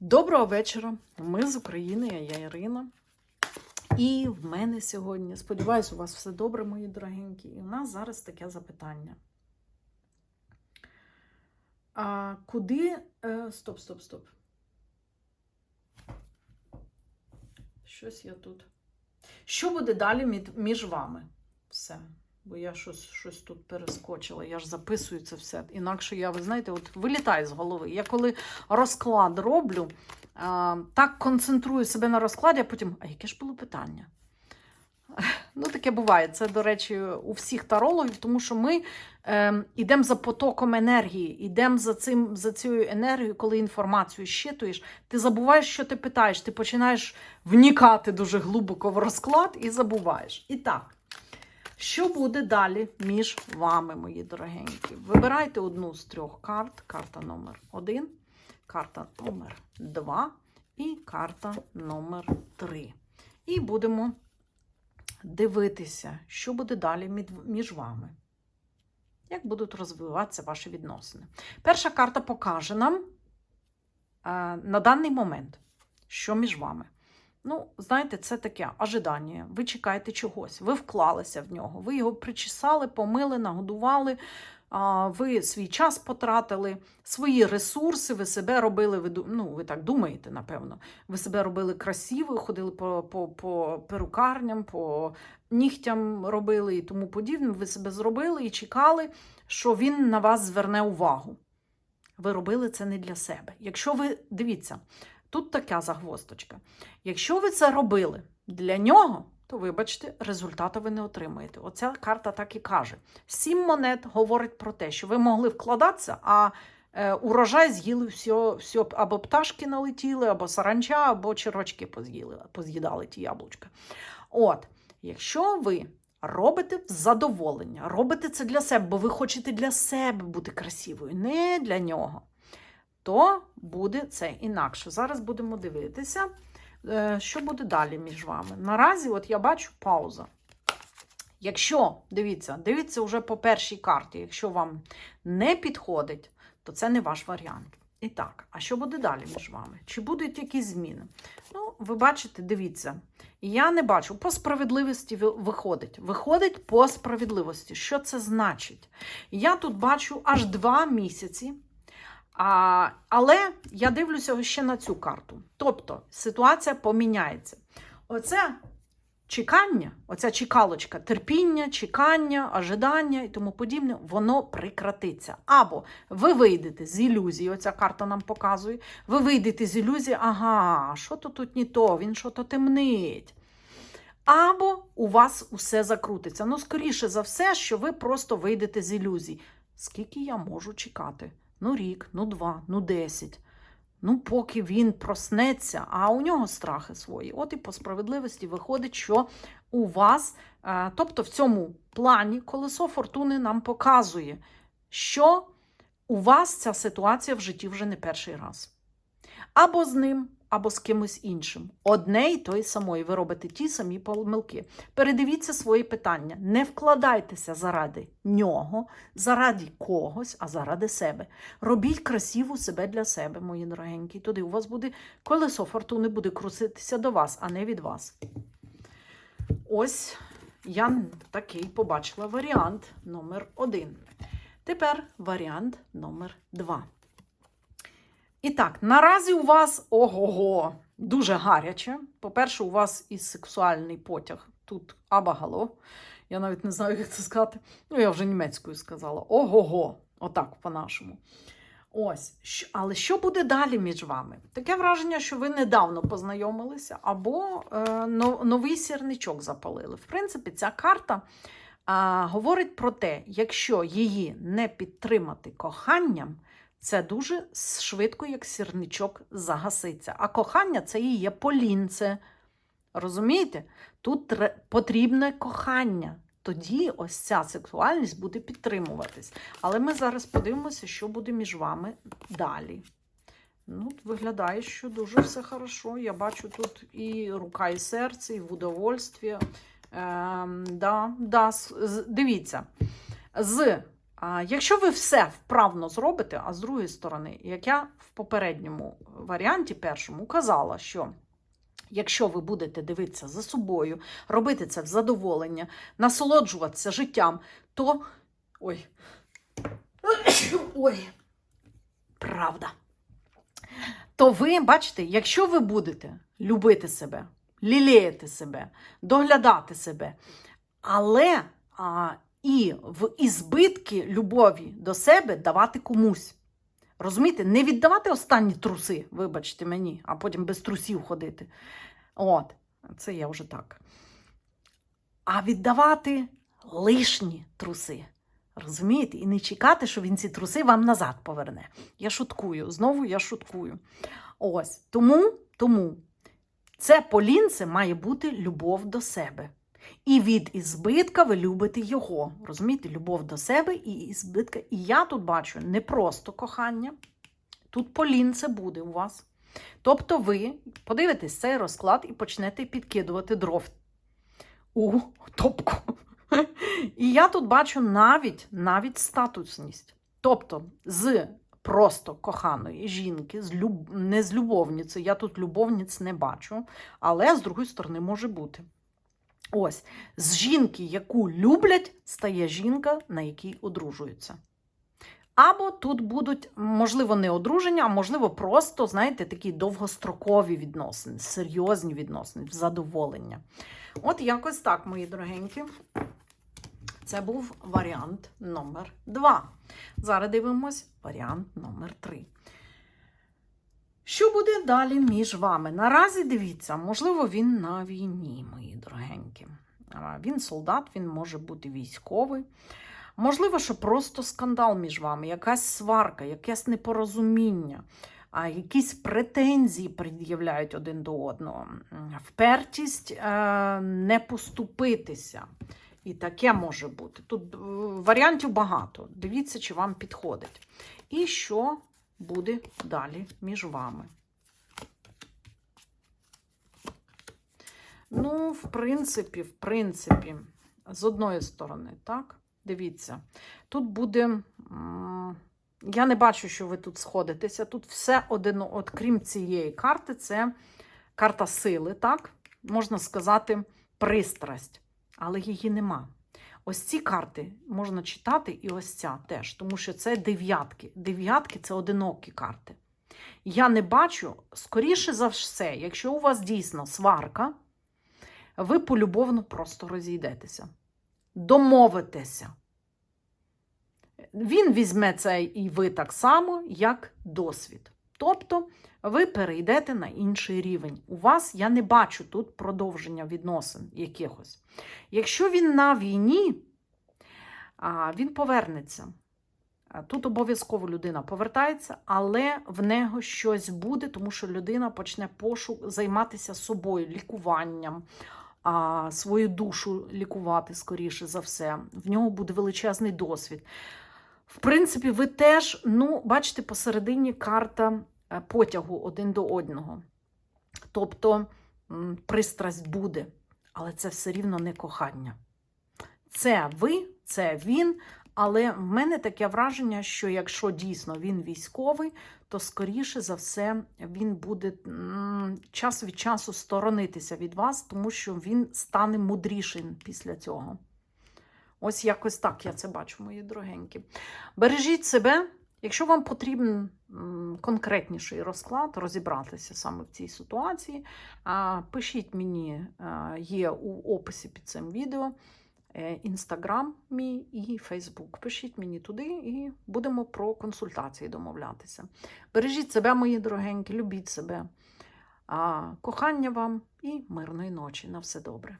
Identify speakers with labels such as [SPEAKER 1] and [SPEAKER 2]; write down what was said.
[SPEAKER 1] Доброго вечора. Ми з України, а я Ірина. І в мене сьогодні, сподіваюся, у вас все добре, мої дорогенькі. І у нас зараз таке запитання. А куди. Е, стоп, стоп, стоп. Щось я тут. Що буде далі між вами? Все. Бо я щось, щось тут перескочила. Я ж записую це все. Інакше я, ви знаєте, от вилітаю з голови. Я коли розклад роблю, а, так концентрую себе на розкладі, а потім, а яке ж було питання? Ну, таке буває. Це, до речі, у всіх тарологів, тому що ми е, йдемо за потоком енергії, йдемо за, цим, за цією енергією, коли інформацію щитуєш, ти забуваєш, що ти питаєш, ти починаєш внікати дуже глибоко в розклад і забуваєш. І так. Що буде далі між вами, мої дорогенькі? Вибирайте одну з трьох карт: карта номер 1, карта номер 2 і карта номер 3. І будемо дивитися, що буде далі між вами. Як будуть розвиватися ваші відносини. Перша карта покаже нам е, на даний момент, що між вами. Ну, знаєте, це таке ожидання. Ви чекаєте чогось, ви вклалися в нього, ви його причесали, помили, нагодували, ви свій час потратили, свої ресурси, ви себе робили, ви, ну, ви так думаєте, напевно. Ви себе робили красиво, ходили по, по, по перукарням, по нігтям робили і тому подібне. Ви себе зробили і чекали, що він на вас зверне увагу. Ви робили це не для себе. Якщо ви дивіться, тут така загвоздочка. Якщо ви це робили для нього, то вибачте, результату ви не отримуєте. Оця карта так і каже. Сім монет говорить про те, що ви могли вкладатися, а е, урожай з'їли все, все, або пташки налетіли, або саранча, або червачки поз'їли, поз'їдали ті яблучка. От, якщо ви робите задоволення, робите це для себе, бо ви хочете для себе бути красивою, не для нього, то буде це інакше. Зараз будемо дивитися, е, що буде далі між вами. Наразі, от я бачу пауза. Якщо, дивіться, дивіться вже по першій карті, якщо вам не підходить, то це не ваш варіант. І так, а що буде далі між вами? Чи будуть якісь зміни? Ну, ви бачите, дивіться. Я не бачу, по справедливості виходить. Виходить по справедливості. Що це значить? Я тут бачу аж два місяці. А, але я дивлюся ще на цю карту. Тобто ситуація поміняється. Оце чекання, оця чекалочка, терпіння, чекання, ожидання і тому подібне, воно прекратиться. Або ви вийдете з ілюзії, оця карта нам показує, ви вийдете з ілюзії, ага, що то тут не то, він що то темнить. Або у вас усе закрутиться. Ну, скоріше за все, що ви просто вийдете з ілюзій. Скільки я можу чекати? Ну, рік, ну два, ну десять. Ну, поки він проснеться, а у нього страхи свої. От і по справедливості виходить, що у вас, е, тобто в цьому плані, колесо фортуни нам показує, що у вас ця ситуація в житті вже не перший раз. Або з ним, або з кимось іншим. Одне й той самої. Ви робите ті самі помилки. Передивіться свої питання. Не вкладайтеся заради нього, заради когось, а заради себе. Робіть красиву себе для себе, мої дорогенькі. Туди у вас буде колесо фортуни буде крутитися до вас, а не від вас. Ось я такий побачила варіант номер один. Тепер варіант номер два. І так, наразі у вас ого-го, дуже гаряче. По-перше, у вас і сексуальний потяг тут абагало. Я навіть не знаю, як це сказати. Ну, я вже німецькою сказала. Ого-го, отак по-нашому. Ось, але що буде далі між вами? Таке враження, що ви недавно познайомилися, або е, новий сірничок запалили. В принципі, ця карта а, говорить про те, якщо її не підтримати коханням, це дуже швидко, як сірничок, загаситься. А кохання це і є полінце. Розумієте? Тут потрібне кохання. Тоді ось ця сексуальність буде підтримуватись. Але ми зараз подивимося, що буде між вами далі. Ну, виглядає, що дуже все хорошо. Я бачу тут і рука, і серце, і в удовольстві. Ем, да, да, дивіться, з якщо ви все вправно зробите, а з другої сторони, як я в попередньому варіанті першому казала, що якщо ви будете дивитися за собою, робити це в задоволення, насолоджуватися життям, то. Ой. Ой, правда. То ви, бачите, якщо ви будете любити себе, лілеяти себе, доглядати себе, але а, і в ізбитки любові до себе давати комусь. Розумієте, не віддавати останні труси, вибачте мені, а потім без трусів ходити. От, це я вже так. А віддавати лишні труси. Розумієте? І не чекати, що він ці труси вам назад поверне. Я шуткую, знову я шуткую. Ось. Тому, тому це полінце має бути любов до себе. І від ізбитка ви любите його. Розумієте, любов до себе і ізбитка. І я тут бачу не просто кохання, тут полінце буде у вас. Тобто ви подивитесь цей розклад і почнете підкидувати дров у топку. І я тут бачу навіть, навіть статусність. Тобто з просто коханої жінки, з люб... не з любовниці, я тут любовниць не бачу, але з другої сторони може бути. Ось, з жінки, яку люблять, стає жінка, на якій одружуються. Або тут будуть, можливо, не одруження, а можливо, просто, знаєте, такі довгострокові відносини, серйозні відносини, задоволення. От якось так, мої дорогенькі. Це був варіант номер 2. Зараз дивимось варіант номер 3. Що буде далі між вами? Наразі дивіться, можливо, він на війні, мої дорогенькі. Він солдат, він може бути військовий. Можливо, що просто скандал між вами, якась сварка, якесь непорозуміння, якісь претензії пред'являють один до одного. Впертість е, не поступитися. І таке може бути. Тут е, варіантів багато. Дивіться, чи вам підходить. І що буде далі між вами? Ну, в принципі, в принципі, з одної сторони, так, дивіться, тут буде. Я не бачу, що ви тут сходитеся. Тут все один, от крім цієї карти, це карта сили, так? Можна сказати, пристрасть, але її нема. Ось ці карти можна читати, і ось ця теж, тому що це дев'ятки. Дев'ятки це одинокі карти. Я не бачу, скоріше за все, якщо у вас дійсно сварка, ви полюбовно просто розійдетеся. Домовитеся. Він візьме це і ви так само, як досвід. Тобто ви перейдете на інший рівень. У вас я не бачу тут продовження відносин якихось. Якщо він на війні, він повернеться. Тут обов'язково людина повертається, але в нього щось буде, тому що людина почне пошук займатися собою, лікуванням, свою душу лікувати, скоріше за все. В нього буде величезний досвід. В принципі, ви теж, ну, бачите, посередині карта е, потягу один до одного. Тобто пристрасть буде, але це все рівно не кохання. Це ви, це він. Але в мене таке враження, що якщо дійсно він військовий, то скоріше за все він буде час від часу сторонитися від вас, тому що він стане мудрішим після цього. Ось якось так я це бачу, мої дорогенькі. Бережіть себе. Якщо вам потрібен конкретніший розклад, розібратися саме в цій ситуації, пишіть мені, є у описі під цим відео інстаграм мій і Фейсбук. Пишіть мені туди і будемо про консультації домовлятися. Бережіть себе, мої дорогенькі, любіть себе. Кохання вам і мирної ночі. На все добре.